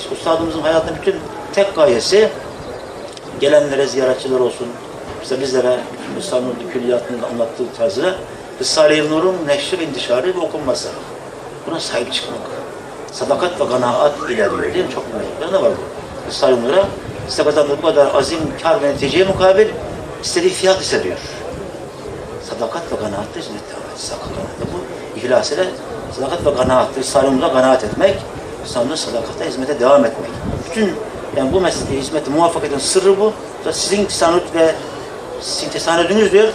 işte üstadımızın hayatının bütün tek gayesi gelenlere ziyaretçiler olsun, işte bizlere İstanbul Külliyatı'nın anlattığı tarzıyla Risale-i Nur'un neşri, intişarı ve okunması. Buna sahip çıkmak. Sadakat ve kanaat ile diyor değil mi? Çok önemli. Ne var bu? Risale-i Nur'a size kazandığı bu kadar azim, kar ve neticeye mukabil istediği fiyat istediyor. Sadakat ve kanaat da hizmet devam et. Sadakat ve kanaat. Bu ihlas ile sadakat ve kanaat. Risale-i Nur'a kanaat etmek, İslam'da sadakatta hizmete devam etmek. Bütün yani bu hizmete muvaffakiyetin sırrı bu. Sizin tesanüt ve sizin tesanüdünüz diyor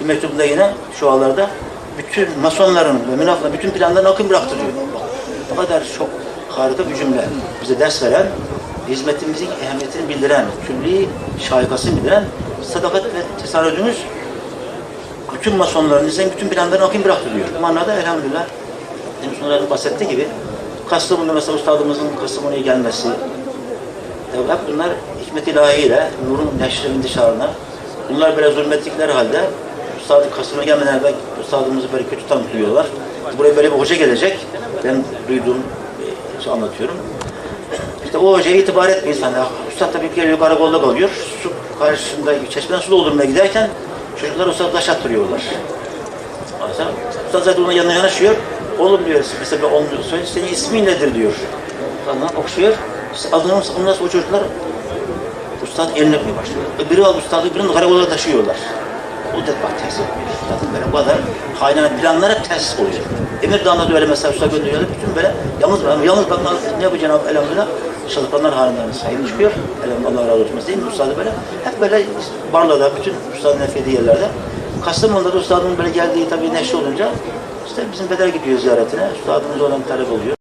bir mektubunda yine şu ağlarda bütün masonların ve münafıkların bütün planlarını akın bıraktı diyor. Bak, bu kadar çok harika bir cümle. Bize ders veren, hizmetimizin ehemmiyetini bildiren, külli şahikasını bildiren sadakat ve tesanüdünüz bütün masonların, bütün planlarını akın bıraktı diyor. Bu manada elhamdülillah Demin sonradan bahsettiği gibi Kastamonu mesela ustadımızın Kastamonu'ya gelmesi tabii hep bunlar hikmet ilahiyle nurun neşri intişarına bunlar böyle zulmettikleri halde ustadı Kastamonu'ya gelmeden evvel ustadımızı böyle kötü tanıtıyorlar. Buraya böyle bir hoca gelecek. Ben duyduğum e, şey anlatıyorum. İşte o hocaya itibar etmeyiz. Hani ustad tabii geliyor karakolda kalıyor. Su karşısında çeşmeden su doldurmaya giderken çocuklar ustad taş attırıyorlar. Usta zaten onun yanına yanaşıyor. Oğlum diyor, mesela on diyor, söyle, senin ismin nedir diyor. Ondan okşuyor. İşte adını ondan sonra o çocuklar Ustad eline öpmeye başlıyor. Öbürü al ustadı, öbürünü karakola taşıyorlar. O da bak ters yapıyor. Ustadın böyle bu kadar hainane planlar hep ters oluyor. Emir Dağı'nda da öyle mesela usta gönderiyorlar. Bütün böyle yalnız bırak, yalnız bak ne yapacağını elhamdülillah. Şalıklanlar halinden sahip çıkıyor. Elhamdülillah Allah razı olsun. Değil mi ustadı böyle? Hep böyle Barla'da, bütün ustadın nefedi yerlerde. Kastamonu'da da ustadın böyle geldiği tabii neşre olunca işte bizim peder gidiyor ziyaretine. Üstadımız olan talep oluyor.